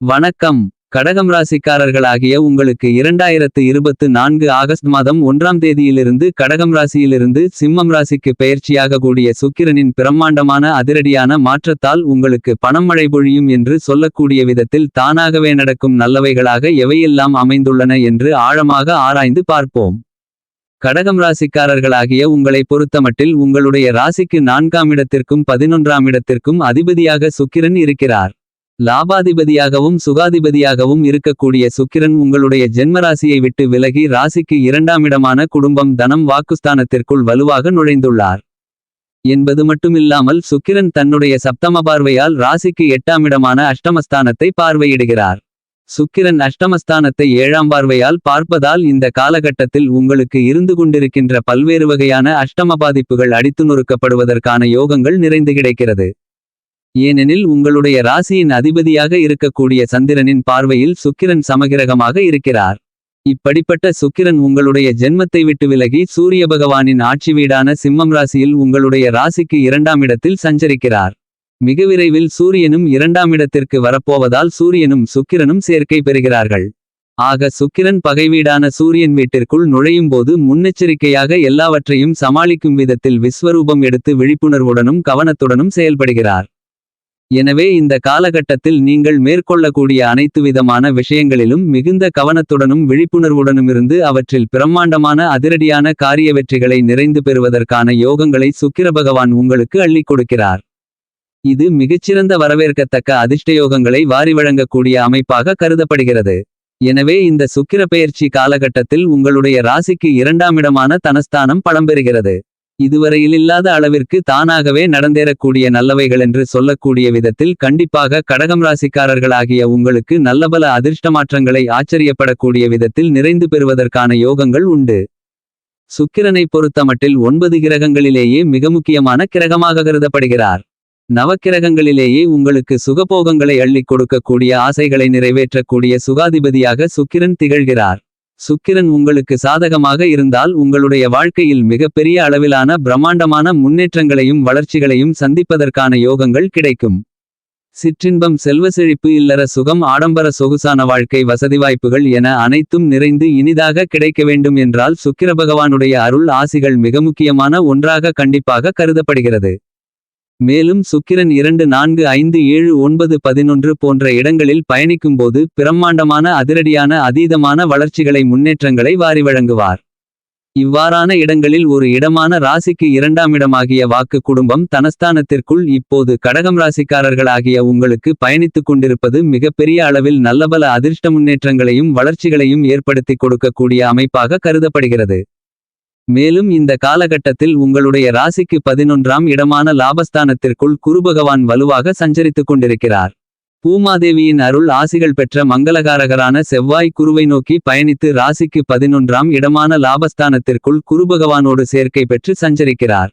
வணக்கம். கடகம் ராசிக்காரர்களாகிய உங்களுக்கு இரண்டாயிரத்து இருபத்து நான்கு ஆகஸ்ட் மாதம் ஒன்றாம் தேதியிலிருந்து கடகம் ராசியிலிருந்து சிம்மம் ராசிக்கு பெயர்ச்சியாக கூடிய சுக்கிரனின் பிரம்மாண்டமான அதிரடியான மாற்றத்தால் உங்களுக்கு பணம் மழை பொழியும் என்று சொல்லக்கூடிய விதத்தில் தானாகவே நடக்கும் நல்லவைகளாக எவையெல்லாம் அமைந்துள்ளன என்று ஆழமாக ஆராய்ந்து பார்ப்போம். கடகம் ராசிக்காரர்களாகிய உங்களை பொறுத்தமட்டில் உங்களுடைய ராசிக்கு நான்காம் இடத்திற்கும் பதினொன்றாம் இடத்திற்கும் அதிபதியாக சுக்கிரன் இருக்கிறார். லாபாதிபதியாகவும் சுகாதிபதியாகவும் இருக்கக்கூடிய சுக்கிரன் உங்களுடைய ஜென்மராசியை விட்டு விலகி ராசிக்கு இரண்டாம் இடமான குடும்பம் தனம் வாக்குஸ்தானத்திற்குள் வலுவாக நுழைந்துள்ளார். என்பது மட்டுமில்லாமல் சுக்கிரன் தன்னுடைய சப்தம பார்வையால் ராசிக்கு எட்டாம் இடமான அஷ்டமஸ்தானத்தை பார்வையிடுகிறார். சுக்கிரன் அஷ்டமஸ்தானத்தை ஏழாம் பார்வையால் பார்ப்பதால் இந்த காலகட்டத்தில் உங்களுக்கு இருந்து கொண்டிருக்கின்ற பல்வேறு வகையான அஷ்டம பாதிப்புகள் அடித்து நொறுக்கப்படுவதற்கான யோகங்கள் நிறைந்து கிடைக்கிறது. ஏனெனில் உங்களுடைய ராசியின் அதிபதியாக இருக்கக்கூடிய சந்திரனின் பார்வையில் சுக்கிரன் சமகிரகமாக இருக்கிறார். இப்படிப்பட்ட சுக்கிரன் உங்களுடைய ஜென்மத்தை விட்டு விலகி சூரிய பகவானின் ஆட்சி வீடான சிம்மம் ராசியில் உங்களுடைய ராசிக்கு இரண்டாம் இடத்தில் சஞ்சரிக்கிறார். மிக விரைவில் சூரியனும் இரண்டாம் இடத்திற்கு வரப்போவதால் சூரியனும் சுக்கிரனும் சேர்க்கை பெறுகிறார்கள். ஆக சுக்கிரன் பகை வீடான சூரியன் வீட்டிற்குள் நுழையும் போது முன்னெச்சரிக்கையாக எல்லாவற்றையும் சமாளிக்கும் விதத்தில் விஸ்வரூபம் எடுத்து விழிப்புணர்வுடனும் கவனத்துடனும் செயல்படுகிறார். எனவே இந்த காலகட்டத்தில் நீங்கள் மேற்கொள்ளக்கூடிய அனைத்து விதமான விஷயங்களிலும் மிகுந்த கவனத்துடனும் விழிப்புணர்வுடனுமிருந்து அவற்றில் பிரம்மாண்டமான அதிரடியான காரிய வெற்றிகளை நிறைந்து பெறுவதற்கான யோகங்களை சுக்கிர பகவான் உங்களுக்கு அள்ளிக் கொடுக்கிறார். இது மிகச்சிறந்த வரவேற்கத்தக்க அதிர்ஷ்டயோகங்களை வாரி வழங்கக்கூடிய அமைப்பாக கருதப்படுகிறது. எனவே இந்த சுக்கிர பெயர்ச்சி காலகட்டத்தில் உங்களுடைய ராசிக்கு இரண்டாம் இடமான தனஸ்தானம் பழம்பெறுகிறது இதுவரையில் இல்லாத அளவிற்கு தானாகவே நடந்தேறக்கூடிய நல்லவைகள் என்று சொல்லக்கூடிய விதத்தில் கண்டிப்பாக கடகம் ராசிக்காரர்களாகிய உங்களுக்கு நல்லபல அதிர்ஷ்ட மாற்றங்களை ஆச்சரியப்படக்கூடிய விதத்தில் நிறைந்து பெறுவதற்கான யோகங்கள் உண்டு. சுக்கிரனை பொறுத்தமட்டில் ஒன்பது கிரகங்களிலேயே மிக முக்கியமான கிரகமாக கருதப்படுகிறார். நவக்கிரகங்களிலேயே உங்களுக்கு சுகபோகங்களை அள்ளிக் கொடுக்கக்கூடிய ஆசைகளை நிறைவேற்றக்கூடிய சுகாதிபதியாக சுக்கிரன் திகழ்கிறார். சுக்கிரன் உங்களுக்கு சாதகமாக இருந்தால் உங்களுடைய வாழ்க்கையில் மிகப்பெரிய அளவிலான பிரம்மாண்டமான முன்னேற்றங்களையும் வளர்ச்சிகளையும் சந்திப்பதற்கான யோகங்கள் கிடைக்கும். சிற்றின்பம் செல்வ செழிப்பு இல்லற சுகம் ஆடம்பர சொகுசான வாழ்க்கை வசதி வாய்ப்புகள் என அனைத்தும் நிறைந்து இனிதாக கிடைக்க வேண்டும் என்றால் சுக்கிர பகவானுடைய அருள் ஆசிகள் மிக முக்கியமான ஒன்றாக கண்டிப்பாக கருதப்படுகிறது. மேலும் சுக்கிரன் இரண்டு நான்கு ஐந்து ஏழு ஒன்பது பதினொன்று போன்ற இடங்களில் பயணிக்கும்போது பிரம்மாண்டமான அதிரடியான அதீதமான வளர்ச்சிகளை முன்னேற்றங்களை வாரி வழங்குவார். இவ்வாறான இடங்களில் ஒரு இடமான ராசிக்கு இரண்டாம் இடமாகிய வாக்கு குடும்பம் தனஸ்தானத்திற்குள் இப்போது கடகம் ராசிக்காரர்களாகிய உங்களுக்கு பயணித்துக் கொண்டிருப்பது மிகப்பெரிய அளவில் நல்லபல அதிர்ஷ்ட முன்னேற்றங்களையும் வளர்ச்சிகளையும் ஏற்படுத்திக் கொடுக்கக்கூடிய அமைப்பாக கருதப்படுகிறது. மேலும் இந்த காலகட்டத்தில் உங்களுடைய ராசிக்கு பதினொன்றாம் இடமான லாபஸ்தானத்திற்குள் குருபகவான் வலுவாக சஞ்சரித்துக் கொண்டிருக்கிறார். பூமாதேவியின் அருள் ஆசிகள் பெற்ற மங்களகாரகரான செவ்வாய் குருவை நோக்கி பயணித்து ராசிக்கு பதினொன்றாம் இடமான லாபஸ்தானத்திற்குள் குருபகவானோடு சேர்க்கை பெற்று சஞ்சரிக்கிறார்.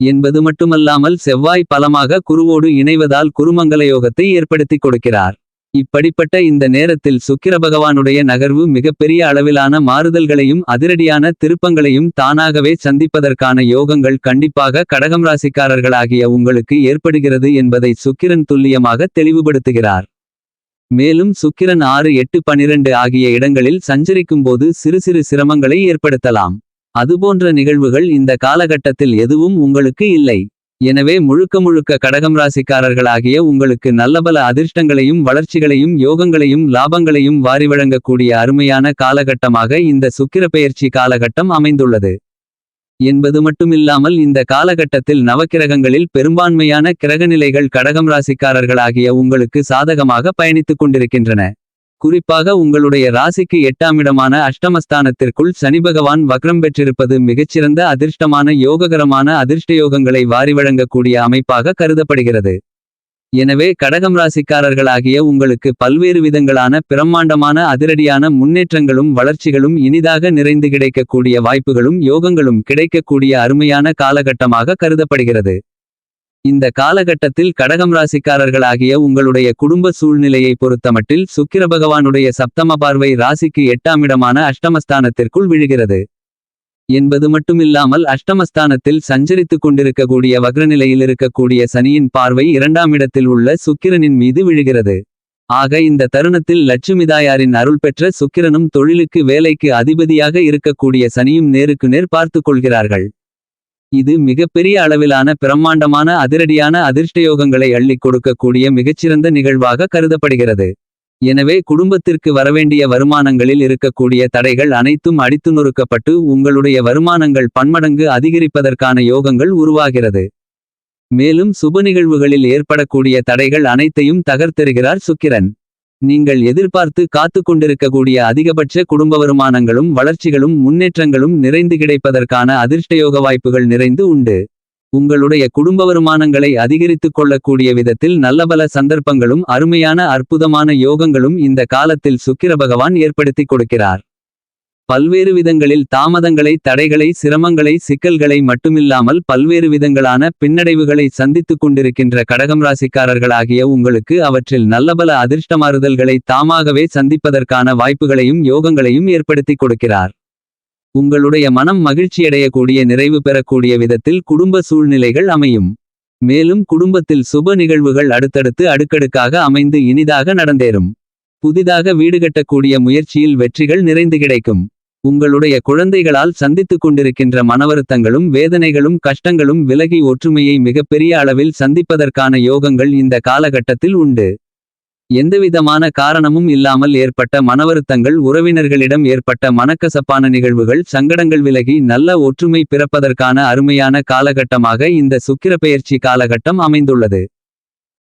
என்பது மட்டுமல்லாமல் செவ்வாய் பலமாக குருவோடு இணைவதால் குருமங்கல யோகத்தை ஏற்படுத்திக் கொடுக்கிறார். இப்படிப்பட்ட இந்த நேரத்தில் சுக்கிர பகவானுடைய நகர்வு மிகப்பெரிய அளவிலான மாறுதல்களையும் அதிரடியான திருப்பங்களையும் தானாகவே சந்திப்பதற்கான யோகங்கள் கண்டிப்பாக கடகம் ராசிக்காரர்களாகிய உங்களுக்கு ஏற்படுகிறது என்பதை சுக்கிரன் துல்லியமாக தெளிவுபடுத்துகிறார். மேலும் சுக்கிரன் ஆறு எட்டு பனிரெண்டு ஆகிய இடங்களில் சஞ்சரிக்கும்போது சிறு சிறு சிரமங்களை ஏற்படுத்தலாம். அதுபோன்ற நிகழ்வுகள் இந்த காலகட்டத்தில் எதுவும் உங்களுக்கு இல்லை. எனவே முழுக்க முழுக்க கடகம் ராசிக்காரர்களாகிய உங்களுக்கு நல்லபல அதிர்ஷ்டங்களையும் வளர்ச்சிகளையும் யோகங்களையும் லாபங்களையும் வாரி வழங்கக்கூடிய அருமையான காலகட்டமாக இந்த சுக்கிர பெயர்ச்சி காலகட்டம் அமைந்துள்ளது. என்பது மட்டுமில்லாமல் இந்த காலகட்டத்தில் நவக்கிரகங்களில் பெரும்பான்மையான கிரகநிலைகள் கடகம் ராசிக்காரர்களாகிய உங்களுக்கு சாதகமாக பயணித்துக் கொண்டிருக்கின்றன. குறிப்பாக உங்களுடைய ராசிக்கு எட்டாம் இடமான அஷ்டமஸ்தானத்திற்குள் சனி பகவான் வக்ரம் பெற்றிருப்பது மிகச்சிறந்த அதிர்ஷ்டமான யோககரமான அதிர்ஷ்டயோகங்களை வாரி வழங்கக்கூடிய அமைப்பாக கருதப்படுகிறது. எனவே கடகம் ராசிக்காரர்களாகிய உங்களுக்கு பல்வேறு விதங்களான பிரம்மாண்டமான அதிரடியான முன்னேற்றங்களும் வளர்ச்சிகளும் இனிதாக நிறைந்து கிடைக்கக்கூடிய வாய்ப்புகளும் யோகங்களும் கிடைக்கக்கூடிய அருமையான காலகட்டமாக கருதப்படுகிறது. இந்த காலகட்டத்தில் கடகம் ராசிக்காரர்களாகிய உங்களுடைய குடும்ப சூழ்நிலையை பொறுத்தமட்டில் சுக்கிர பகவானுடைய சப்தம பார்வை ராசிக்கு எட்டாம் இடமான அஷ்டமஸ்தானத்திற்குள் விழுகிறது. என்பது மட்டுமில்லாமல் அஷ்டமஸ்தானத்தில் சஞ்சரித்துக் கொண்டிருக்கக்கூடிய வக்ரநிலையில் இருக்கக்கூடிய சனியின் பார்வை இரண்டாம் இடத்தில் உள்ள சுக்கிரனின் மீது விழுகிறது. ஆக இந்த தருணத்தில் லட்சுமிதாயாரின் அருள் பெற்ற சுக்கிரனும் தொழிலுக்கு வேலைக்கு அதிபதியாக இருக்கக்கூடிய சனியும் நேருக்கு நேர் பார்த்துக் கொள்கிறார்கள். இது மிகப்பெரிய அளவிலான பிரம்மாண்டமான அதிரடியான அதிர்ஷ்டயோகங்களை அள்ளிக் கொடுக்கக்கூடிய மிகச்சிறந்த நிகழ்வாக கருதப்படுகிறது. எனவே குடும்பத்திற்கு வரவேண்டிய வருமானங்களில் இருக்கக்கூடிய தடைகள் அனைத்தும் அடித்து நொறுக்கப்பட்டு உங்களுடைய வருமானங்கள் பன்மடங்கு அதிகரிப்பதற்கான யோகங்கள் உருவாகிறது. மேலும் சுப நிகழ்வுகளில் ஏற்படக்கூடிய தடைகள் அனைத்தையும் தகர்த்தெறுகிறார் சுக்கிரன். நீங்கள் எதிர்பார்த்து காத்து கொண்டிருக்கக்கூடிய அதிகபட்ச குடும்ப வருமானங்களும் வளர்ச்சிகளும் முன்னேற்றங்களும் நிறைந்து கிடைப்பதற்கான அதிர்ஷ்டயோக வாய்ப்புகள் நிறைந்து உண்டு. உங்களுடைய குடும்ப வருமானங்களை அதிகரித்துக் கொள்ளக்கூடிய விதத்தில் நல்லபல சந்தர்ப்பங்களும் அருமையான அற்புதமான யோகங்களும் இந்த காலத்தில் சுக்கிர பகவான் ஏற்படுத்திக் கொடுக்கிறார். பல்வேறு விதங்களில் தாமதங்களை தடைகளை சிரமங்களை சிக்கல்களை மட்டுமில்லாமல் பல்வேறு விதங்களான பின்னடைவுகளை சந்தித்துக் கொண்டிருக்கின்ற கடகம் ராசிக்காரர்களாகிய உங்களுக்கு அவற்றில் நல்லபல அதிர்ஷ்டமாறுதல்களை தாமாகவே சந்திப்பதற்கான வாய்ப்புகளையும் யோகங்களையும் ஏற்படுத்திக் கொடுக்கிறார். உங்களுடைய மனம் மகிழ்ச்சியடையக்கூடிய நிறைவு பெறக்கூடிய விதத்தில் குடும்ப சூழ்நிலைகள் அமையும். மேலும் குடும்பத்தில் சுப நிகழ்வுகள் அடுத்தடுத்து அடுக்கடுக்காக அமைந்து இனிதாக நடந்தேறும். புதிதாக வீடு கட்டக்கூடிய முயற்சியில் வெற்றிகள் நிறைந்து கிடைக்கும். உங்களுடைய குழந்தைகளால் சந்தித்துக் கொண்டிருக்கின்ற மனவருத்தங்களும் வேதனைகளும் கஷ்டங்களும் விலகி ஒற்றுமையை மிகப்பெரிய அளவில் சந்திப்பதற்கான யோகங்கள் இந்த காலகட்டத்தில் உண்டு. எந்தவிதமான காரணமும் இல்லாமல் ஏற்பட்ட மனவருத்தங்கள் உறவினர்களிடம் ஏற்பட்ட மனக்கசப்பான நிகழ்வுகள் சங்கடங்கள் விலகி நல்ல ஒற்றுமை பிறப்பதற்கான அருமையான காலகட்டமாக இந்த சுக்கிரப்பெயர்ச்சி காலகட்டம் அமைந்துள்ளது.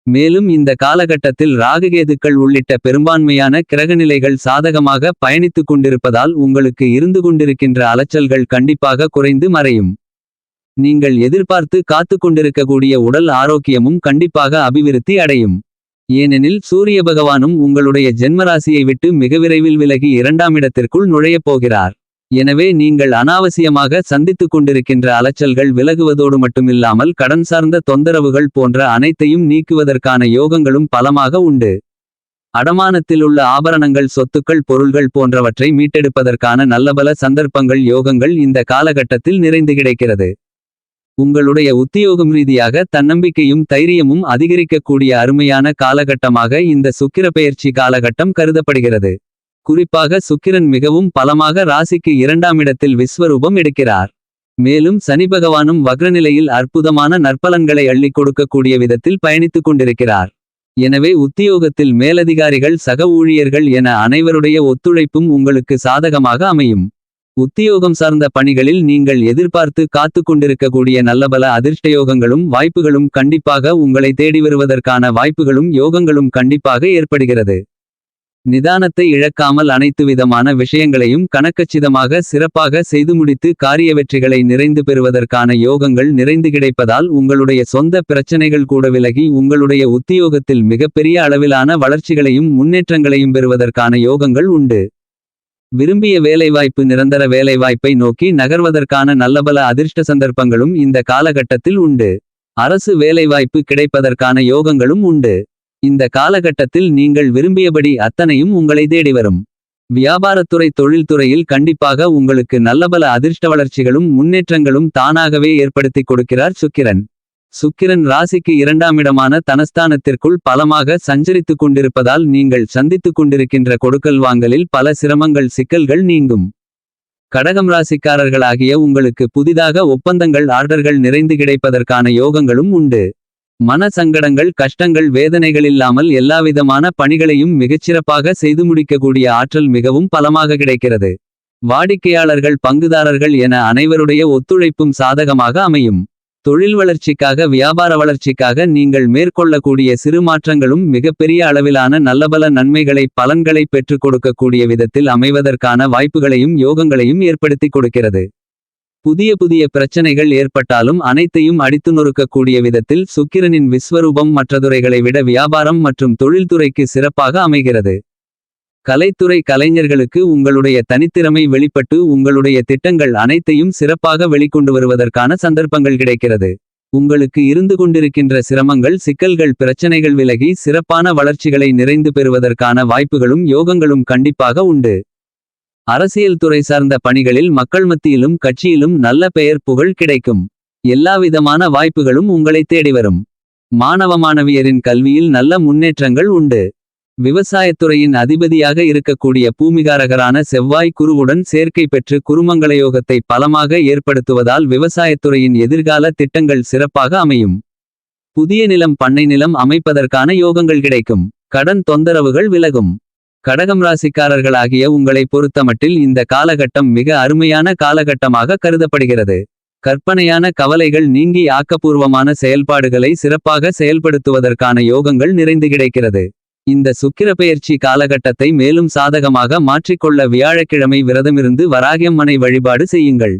மேலும் இந்த காலகட்டத்தில் ராகுகேதுக்கள் உள்ளிட்ட பெரும்பான்மையான கிரகநிலைகள் சாதகமாக பயணித்துக் கொண்டிருப்பதால் உங்களுக்கு இருந்து கொண்டிருக்கின்ற அலைச்சல்கள் கண்டிப்பாக குறைந்து மறையும். நீங்கள் எதிர்பார்த்து காத்து கொண்டிருக்கக்கூடிய உடல் ஆரோக்கியமும் கண்டிப்பாக அபிவிருத்தி அடையும். ஏனெனில் சூரிய பகவானும் உங்களுடைய ஜென்மராசியை விட்டு மிக விரைவில் விலகி இரண்டாம் இடத்திற்குள் நுழையப் போகிறார். எனவே நீங்கள் அனாவசியமாக சந்தித்துக் கொண்டிருக்கின்ற அலைச்சல்கள் விலகுவதோடு மட்டுமில்லாமல் கடன் சார்ந்த தொந்தரவுகள் போன்ற அனைத்தையும் நீக்குவதற்கான யோகங்களும் பலமாக உண்டு. அடமானத்தில் உள்ள ஆபரணங்கள் சொத்துக்கள் பொருள்கள் போன்றவற்றை மீட்டெடுப்பதற்கான நல்லபல சந்தர்ப்பங்கள் யோகங்கள் இந்த காலகட்டத்தில் நிறைந்து கிடைக்கிறது. உங்களுடைய உத்தியோகம் ரீதியாக தன்னம்பிக்கையும் தைரியமும் அதிகரிக்கக்கூடிய அருமையான காலகட்டமாக இந்த சுக்கிரப்பெயர்ச்சி காலகட்டம் கருதப்படுகிறது. குறிப்பாக சுக்கிரன் மிகவும் பலமாக ராசிக்கு இரண்டாம் இடத்தில் விஸ்வரூபம் எடுக்கிறார். மேலும் சனி பகவானும் வக்ரநிலையில் அற்புதமான நற்பலன்களை அள்ளிக் கொடுக்கக்கூடிய விதத்தில் பயணித்துக் கொண்டிருக்கிறார். எனவே உத்தியோகத்தில் மேலதிகாரிகள் சக ஊழியர்கள் என அனைவருடைய ஒத்துழைப்பும் உங்களுக்கு சாதகமாக அமையும். உத்தியோகம் சார்ந்த பணிகளில் நீங்கள் எதிர்பார்த்து காத்து கொண்டிருக்கக்கூடிய நல்லபல அதிர்ஷ்டயோகங்களும் வாய்ப்புகளும் கண்டிப்பாக உங்களை தேடி வருவதற்கான வாய்ப்புகளும் யோகங்களும் கண்டிப்பாக ஏற்படுகிறது. நிதானத்தை இழக்காமல் அனைத்து விதமான விஷயங்களையும் கணக்கச்சிதமாக சிறப்பாக செய்து முடித்து காரிய வெற்றிகளை நிறைந்து பெறுவதற்கான யோகங்கள் நிறைந்து கிடைப்பதால் உங்களுடைய சொந்த பிரச்சனைகள் கூட விலகி உங்களுடைய உத்தியோகத்தில் மிகப்பெரிய அளவிலான வளர்ச்சிகளையும் முன்னேற்றங்களையும் பெறுவதற்கான யோகங்கள் உண்டு. விரும்பிய வேலைவாய்ப்பு நிரந்தர வேலைவாய்ப்பை நோக்கி நகர்வதற்கான நல்லபல அதிர்ஷ்ட சந்தர்ப்பங்களும் இந்த காலகட்டத்தில் உண்டு. அரசு வேலைவாய்ப்பு கிடைப்பதற்கான யோகங்களும் உண்டு. இந்த காலகட்டத்தில் நீங்கள் விரும்பியபடி அத்தனையும் உங்களை தேடி வரும். வியாபாரத்துறை தொழில்துறையில் கண்டிப்பாக உங்களுக்கு நல்லபல அதிர்ஷ்ட வளர்ச்சிகளும் முன்னேற்றங்களும் தானாகவே ஏற்படுத்திக் கொடுக்கிறார் சுக்கிரன். சுக்கிரன் ராசிக்கு இரண்டாம் இடமான தனஸ்தானத்திற்குள் பலமாக சஞ்சரித்துக் கொண்டிருப்பதால் நீங்கள் சந்தித்துக் கொண்டிருக்கின்ற கொடுக்கல் வாங்கலில் பல சிரமங்கள் சிக்கல்கள் நீங்கும். கடகம் ராசிக்காரர்களாகிய உங்களுக்கு புதிதாக ஒப்பந்தங்கள் ஆர்டர்கள் நிறைந்து கிடைப்பதற்கான யோகங்களும் உண்டு. மன சங்கடங்கள் கஷ்டங்கள் வேதனைகள் இல்லாமல் எல்லாவிதமான பணிகளையும் மிகச்சிறப்பாக செய்து முடிக்கக்கூடிய ஆற்றல் மிகவும் பலமாக கிடைக்கிறது. வாடிக்கையாளர்கள் பங்குதாரர்கள் என அனைவருடைய ஒத்துழைப்பும் சாதகமாக அமையும். தொழில் வளர்ச்சிக்காக வியாபார வளர்ச்சிக்காக நீங்கள் மேற்கொள்ளக்கூடிய சிறு மாற்றங்களும் மிகப்பெரிய அளவிலான நல்லபல நன்மைகளை பலன்களை பெற்றுக் கொடுக்கக்கூடிய விதத்தில் அமைவதற்கான வாய்ப்புகளையும் யோகங்களையும் ஏற்படுத்திக் கொடுக்கிறது. புதிய புதிய பிரச்சனைகள் ஏற்பட்டாலும் அனைத்தையும் அடித்து நொறுக்கக்கூடிய விதத்தில் சுக்கிரனின் விஸ்வரூபம் மற்றதுறைகளை விட வியாபாரம் மற்றும் தொழில்துறைக்கு சிறப்பாக அமைகிறது. கலைத்துறை கலைஞர்களுக்கு உங்களுடைய தனித்திறமை வெளிப்பட்டு உங்களுடைய திட்டங்கள் அனைத்தையும் சிறப்பாக வெளிக்கொண்டு வருவதற்கான சந்தர்ப்பங்கள் கிடைக்கிறது. உங்களுக்கு இருந்து கொண்டிருக்கின்ற சிரமங்கள் சிக்கல்கள் பிரச்சனைகள் விலகி சிறப்பான வளர்ச்சிகளை நிறைந்து பெறுவதற்கான வாய்ப்புகளும் யோகங்களும் கண்டிப்பாக உண்டு. அரசியல் துறை சார்ந்த பணிகளில் மக்கள் மத்தியிலும் கட்சியிலும் நல்ல பெயர் புகழ் கிடைக்கும் எல்லாவிதமான வாய்ப்புகளும் உங்களை தேடி வரும் மாணவ மாணவியரின் கல்வியில் நல்ல முன்னேற்றங்கள் உண்டு விவசாயத்துறையின் அதிபதியாக இருக்கக்கூடிய பூமிகாரகரான செவ்வாய் குருவுடன் சேர்க்கை பெற்று குருமங்களயோகத்தை பலமாக ஏற்படுத்துவதால் விவசாயத்துறையின் எதிர்கால திட்டங்கள் சிறப்பாக அமையும். புதிய நிலம் பண்ணை நிலம் அமைப்பதற்கான யோகங்கள் கிடைக்கும். கடன் தொந்தரவுகள் விலகும். கடகம் ராசிக்காரர்களாகிய உங்களை பொறுத்தமட்டில் இந்த காலகட்டம் மிக அருமையான காலகட்டமாக கருதப்படுகிறது. கற்பனையான கவலைகள் நீங்கி ஆக்கப்பூர்வமான செயல்பாடுகளை சிறப்பாக செயல்படுத்துவதற்கான யோகங்கள் நிறைந்து கிடைக்கிறது. இந்த சுக்கிரப்பெயர்ச்சி காலகட்டத்தை மேலும் சாதகமாக மாற்றிக்கொள்ள வியாழக்கிழமை விரதமிருந்து வராகியம்மனை வழிபாடு செய்யுங்கள்.